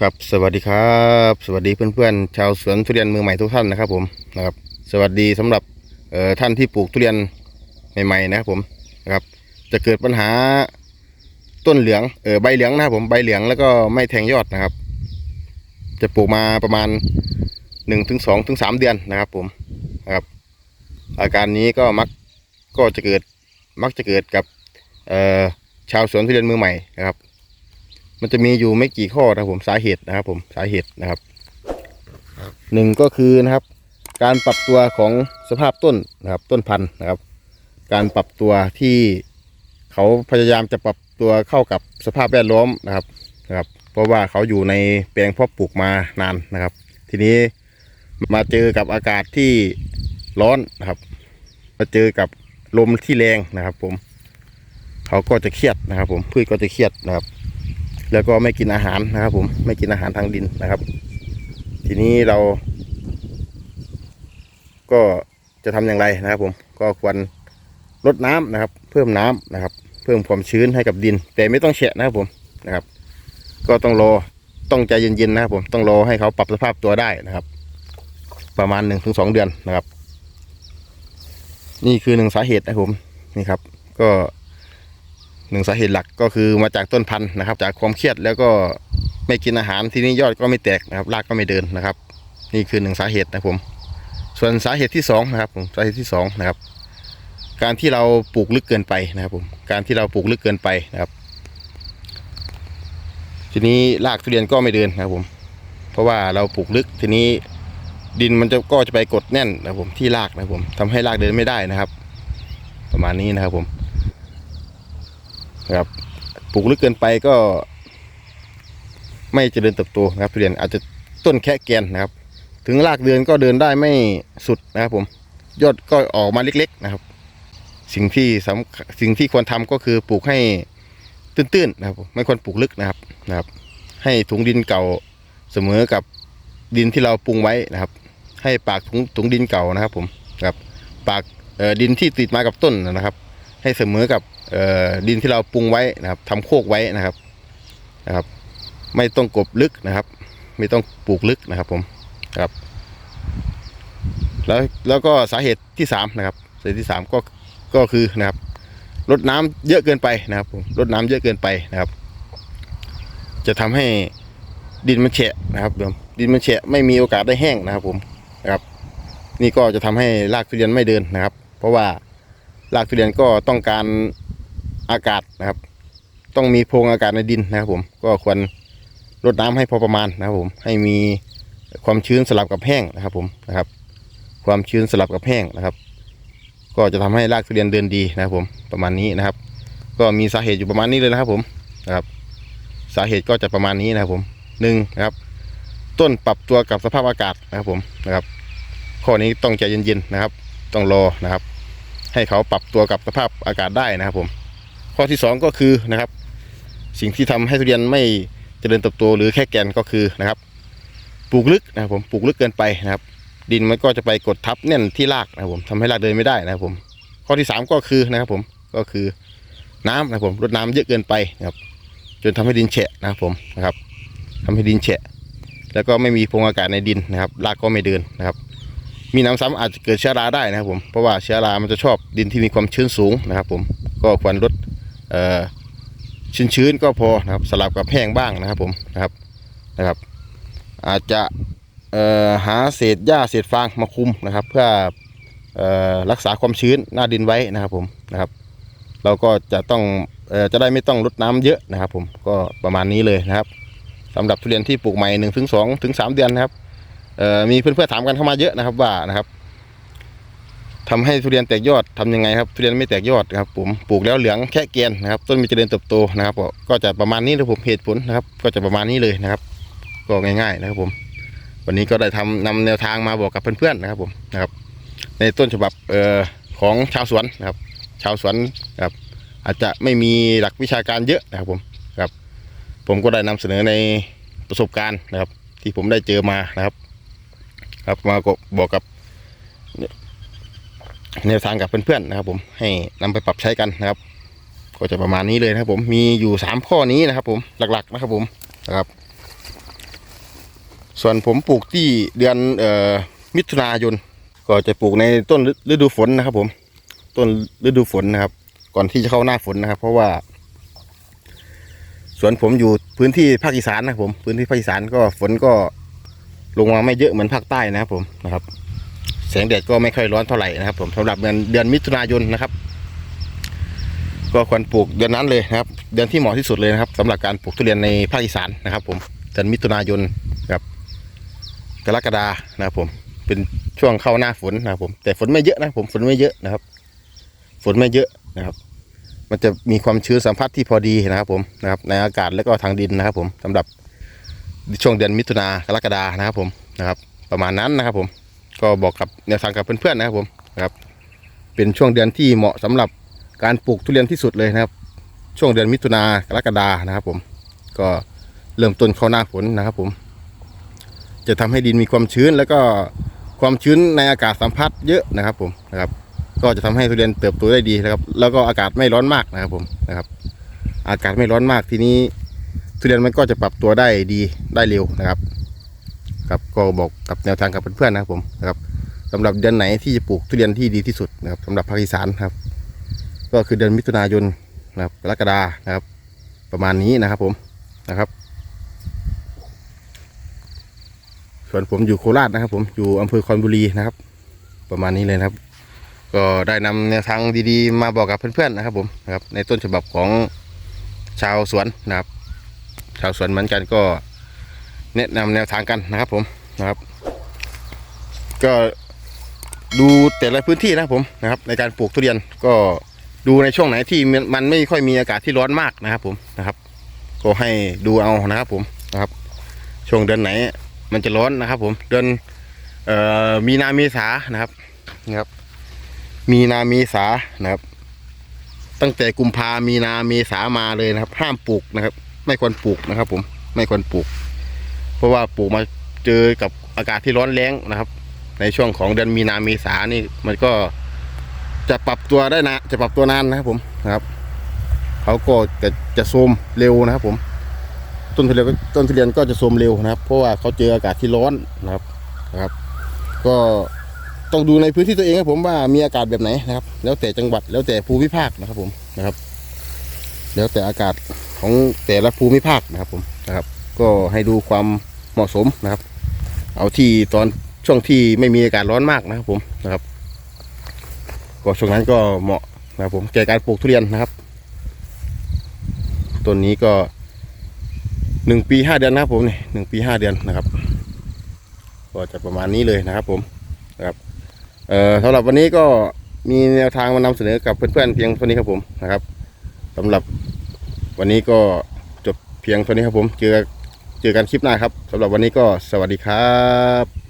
ครับสวัสดีครับ สวัสดีเพื่อนๆชาวสวนทุเรียนมือใหม่ทุกท่านนะครับผมนะครับสวัสดีสำหรับเอ่อท่านที่ปลูกทุเรียนใหม่ๆนะครับผมนะครับจะเกิดปัญหาต้นเหลืองเออใบเหลืองนะครับผมใบเหลืองแล้วก็ไม่แทงยอดนะครับ จะปลูกมาประมาณหนึ่งถึงสองถึงสามเดือนนะครับผมนะครับอาการนี้ก็มักก็จะเกิดมักจะเกิดกับเอ่อชาวสวนทุเรียนมือใหม่นะครับ มันจะมีอยู่ไม่กี่ข้อนะผมสาเหตุนะครับ ผมสาเหตุนะครับหนึ่งก็คือนะครับ การปรับตัวของสภาพต้นนะครับ ต้นพันธุ์นะครับ การปรับตัวที่เขาพยายามจะปรับตัวเข้ากับสภาพแวดล้อมนะครับนะครับ เพราะว่าเขาอยู่ในแปลงเพาะปลูกมานานนะครับ ทีนี้มาเจอกับอากาศที่ร้อนนะครับ มาเจอกับลมที่แรงนะครับ ผม เขาก็จะเครียดนะครับ ผมพืชก็จะเครียดนะครับ แล้วก็ไม่กินอาหารนะครับ ผมไม่กินอาหารทางดินนะครับ ทีนี้เรา ก็จะทำอย่างไรนะครับ ผมก็ควรลดน้ำนะครับ เพิ่มน้ำนะครับ เพิ่มความชื้นให้กับดิน แต่ไม่ต้องแฉะนะครับผมนะครับ ก็ต้องรอต้องใจเย็นๆนะครับ ผมต้องรอให้เขาปรับสภาพตัวได้นะครับ ประมาณหนึ่งถึงสองเดือนนะครับ นี่คือหนึ่งสาเหตุนะครับผมนี่ครับ ก็ หนึ่งสาเหตุหลักก็คือมาจากต้นพันธุ์นะครับ จากความเครียดแล้วก็ไม่กินอาหารทีนี้ยอดก็ไม่แตกนะครับรากก็ไม่เดินนะครับ นี่คือหนึ่งสาเหตุนะผม ส่วนสาเหตุที่สองนะครับผมสาเหตุที่สองนะครับ การที่เราปลูกลึกเกินไปนะครับผมการที่เราปลูกลึกเกินไปนะครับ ทีนี้รากทุเรียนก็ไม่เดินนะครับผม เพราะว่าเราปลูกลึกทีนี้ดินมันจะก็จะไปกดแน่นนะครับผมที่รากนะครับผมทำให้รากเดินไม่ได้นะครับ ประมาณนี้นะครับผม นะครับปลูกลึกเกินไปก็ ไม่เจริญเติบโตนะครับทุเรียนอาจจะต้นแค่แกนนะครับ ถึงรากเดือนก็เดินได้ไม่สุดนะครับผมยอดก็ออกมาเล็ก ๆนะครับ สิ่งที่สำสิ่งที่ควรทำก็คือปลูกให้ตื้นๆนะครับไม่ควรปลูกลึกนะครับนะครับ ให้ถุงดินเก่าเสมอกับดินที่เราปรุงไว้นะครับ ให้ปากถุงถุงดินเก่านะครับ ผมครับ ปากดินที่ติดมากับต้นนะครับ ให้เสมอกับดินที่เราปรุงไว้นะครับทำโคกไว้นะครับนะครับ ไม่ต้องกบลึกนะครับ ไม่ต้องปลูกลึกนะครับ ผมครับ แล้วแล้วก็สาเหตุที่สามนะครับสาเหตุที่สามก็ก็คือนะครับลดน้ำเยอะเกินไปนะครับผมลดน้ำเยอะเกินไปนะครับ จะทำให้ดินมันแฉะนะครับเดิมดินมันแฉะไม่มีโอกาสได้แห้งนะครับ ผมนะครับ นี่ก็จะทำให้รากทุเรียนไม่เดินนะครับ เพราะว่า รากทุเรียนก็ต้องการอากาศนะครับ ต้องมีโพรงอากาศในดินนะครับ ผมก็ควรรดน้ำให้พอประมาณนะครับผมให้มีความชื้นสลับกับแห้งนะครับ ผมนะครับ ความชื้นสลับกับแห้งนะครับ ก็จะทำให้รากทุเรียนเดินดีนะครับ ผมประมาณนี้นะครับ ก็มีสาเหตุอยู่ประมาณนี้เลยนะครับ ผมนะครับ สาเหตุก็จะประมาณนี้นะครับ ผมหนึ่งนะครับ ต้นปรับตัวกับสภาพอากาศนะครับ ผมนะครับ ข้อนี้ต้องใจเย็นๆนะครับ ต้องรอนะครับ ให้เขาปรับตัวกับสภาพอากาศได้นะครับ ผม ข้อที่สองก็คือนะครับ สิ่งที่ทำให้ทุเรียนไม่เจริญเติบโตหรือแค่แกนก็คือนะครับ ปลูกลึกนะครับผมปลูกลึกเกินไปนะครับ ดินมันก็จะไปกดทับแน่นที่รากนะครับผมทำให้รากเดินไม่ได้นะครับผม ข้อที่สามก็คือนะครับ ผมก็คือน้ำนะครับผมรดน้ำเยอะเกินไปนะครับ จนทำให้ดินแฉะนะครับผมนะครับทำให้ดินแฉะแล้วก็ไม่มีพงอากาศในดินนะครับรากก็ไม่เดินนะครับ มีน้ำซ้ำอาจจะเกิดเชื้อราได้นะครับผมเพราะว่าเชื้อรามันจะชอบดินที่มีความชื้นสูงนะครับ ผมก็ควรลดเอ่อชื้นๆก็พอนะครับสลับกับแห้งบ้างนะครับผมนะครับนะครับ อาจจะหาเศษหญ้าเศษฟางมาคุมนะครับ เพื่ออรักษาความชื้นหน้าดินไว้นะครับผมนะครับ เราก็จะต้องออจะได้ไม่ต้องลดน้ำเยอะนะครับ ผมก็ประมาณนี้เลยนะครับสำหรับทุเรียนที่ปลูกใหม่หนึ่งถึงสองถึงสามเดือนนะครับ มีเพื่อนๆถามกันเข้ามาเยอะนะครับว่านะครับทำให้ทุเรียนแตกยอดทำยังไงครับทุเรียนไม่แตกยอดครับผมปลูกแล้วเหลืองแค่เกียนนะครับ ต้นมีเจริญเติบโตนะครับ ก็จะประมาณนี้นะผมเหตุผลนะครับ ก็จะประมาณนี้เลยนะครับ ก็ง่าย ๆ นะครับผม วันนี้ก็ได้ทำนำแนวทางมาบอกกับเพื่อนๆนะครับผมนะครับ ในต้นฉบับออของชาวสวนนะครับ ชาวสวนครับ อาจจะไม่มีหลักวิชาการเยอะนะครับผมครับ ผมก็ได้นำเสนอในประสบการณ์นะครับ ที่ผมได้เจอมานะครับ ครับมาก็บอกกับแนวทางกับเพื่อนๆนะครับ ผมให้นำไปปรับใช้กันนะครับ ก็จะประมาณนี้เลยนะครับ ผมมีอยู่สามข้อนี้นะครับ ผมหลักๆนะครับ ผมนะครับ ส่วนผมปลูกที่เดือนออมิถุนายนก็จะปลูกในต้นฤดูฝนนะครับ ผม ต้นฤดูฝนนะครับ ก่อนที่จะเข้าหน้าฝนนะครับ เพราะว่า สวนผมอยู่พื้นที่ภาคอีสานนะครับผม พื้นที่ภาคอีสานก็ฝนก็ ลงมาไม่เยอะเหมือนภาคใต้นะครับผมนะครับ แสงแดดก็ไม่ค่อยร้อนเท่าไหร่นะครับ ผมสำหรับเดือนเดือนมิถุนายนนะครับ ก็ควรปลูกเดือนนั้นเลยนะครับ เดือนที่เหมาะที่สุดเลยนะครับสำหรับการปลูกทุเรียนในภาคอีสานนะครับ ผมเดือนมิถุนายนกับ กรกฎานะครับผมเป็นช่วงเข้าหน้าฝนนะครับผมแต่ฝนไม่เยอะนะผมฝนไม่เยอะนะครับ ฝนไม่เยอะนะครับ มันจะมีความชื้นสัมผัสที่พอดีนะครับ ผมนะครับ ในอากาศแล้วก็ทางดินนะครับ ผมสำหรับ ช่วงเดือนมิถุนากรกฎานะครับผมนะครับ ประมาณนั้นนะครับ ผมก็บอกกับแนวทางกับเพื่อนๆนะครับผมนะครับ เป็นช่วงเดือนที่เหมาะสำหรับการปลูกทุเรียนที่สุดเลยนะครับ ช่วงเดือนมิถุนากรกฎานะครับผมก็เริ่มต้นเข้าหน้าฝนนะครับ ผม จะทำให้ดินมีความชื้น แล้วก็ความชื้นในอากาศสัมผัสเยอะนะครับผมนะครับ ก็จะทำให้ทุเรียนเติบโตได้ดีนะครับ แล้วก็อากาศไม่ร้อนมากนะครับผมนะครับ อากาศไม่ร้อนมากทีนี้ ทุเรียนมันก็จะปรับตัวได้ดีได้เร็วนะครับครับก็บอกกับแนวทางกับเพื่อนๆนะครับผมนะครับสำหรับเดือนไหนที่จะปลูกทุเรียนที่ดีที่สุดนะครับสำหรับภาคอีสานครับ ก็คือเดือนมิถุนายนนะครับกรกฎานะครับ ประมาณนี้นะครับผมนะครับ ส่วนผมอยู่โคราชนะครับ ผมอยู่อำเภอคอนบุรีนะครับ ประมาณนี้เลยนะครับ ก็ได้นำแนวทางดีๆ มาบอกกับเพื่อนๆนะครับ ผมนะครับ ในต้นฉบับของชาวสวนนะครับ ชาวสวนเหมือนกันก็แนะนำแนวทางกันนะครับผมนะครับ ก็ดูแต่ละพื้นที่นะผมนะครับ ในการปลูกทุเรียนก็ดูในช่วงไหนที่มันมันไม่ค่อยมีอากาศที่ร้อนมากนะครับ ผมนะครับ ก็ให้ดูเอานะครับผมนะครับ ช่วงเดือนไหนมันจะร้อนนะครับ ผมเดือนเอ่อมีนาเมษานะครับนะครับ มีนาเมษานะครับ ตั้งแต่กุมภามีนาเมษามาเลยนะครับ ห้ามปลูกนะครับ ไม่ควรปลูกนะครับ ผมไม่ควรปลูก เพราะว่าปลูกมาเจอกับอากาศที่ร้อนแรงนะครับ ในช่วงของเดือนมีนาเมษานี่มันก็จะปรับตัวได้นะ จะปรับตัวนานนะครับผมนะครับเขาก็จะจะโทมเร็วนะครับ ผม ต้นทุเรียนก็ต้นทุเรียนก็จะโทมเร็วนะครับ เพราะว่าเขาเจออากาศที่ร้อนนะครับนะครับ ก็ต้องดูในพื้นที่ตัวเองครับผมว่ามีอากาศแบบไหนนะครับ แล้วแต่จังหวัดแล้วแต่ภูมิภาคนะครับผมนะครับ แล้วแต่อากาศของแต่ละภูมิภาคนะครับผมนะครับ ก็ให้ดูความเหมาะสมนะครับ เอาที่ตอนช่วงที่ไม่มีอากาศร้อนมากนะครับผมนะครับ ก็ช่วงนั้นก็เหมาะนะครับผมแก่การปลูกทุเรียนนะครับต้นนี้ก็หนึ่งปีห้าเดือนนะครับผมนี่หนึ่งปีห้าเดือนนะครับ ก็จะประมาณนี้เลยนะครับผมนะครับเอ่อสำหรับวันนี้ก็มีแนวทางมานำเสนอกับเพื่อนๆเพียงเท่านี้ครับผมนะครับ สำหรับวันนี้ก็จบเพียงเท่านี้ครับผม เจอเจอกันคลิปหน้าครับสำหรับวันนี้ก็สวัสดีครับ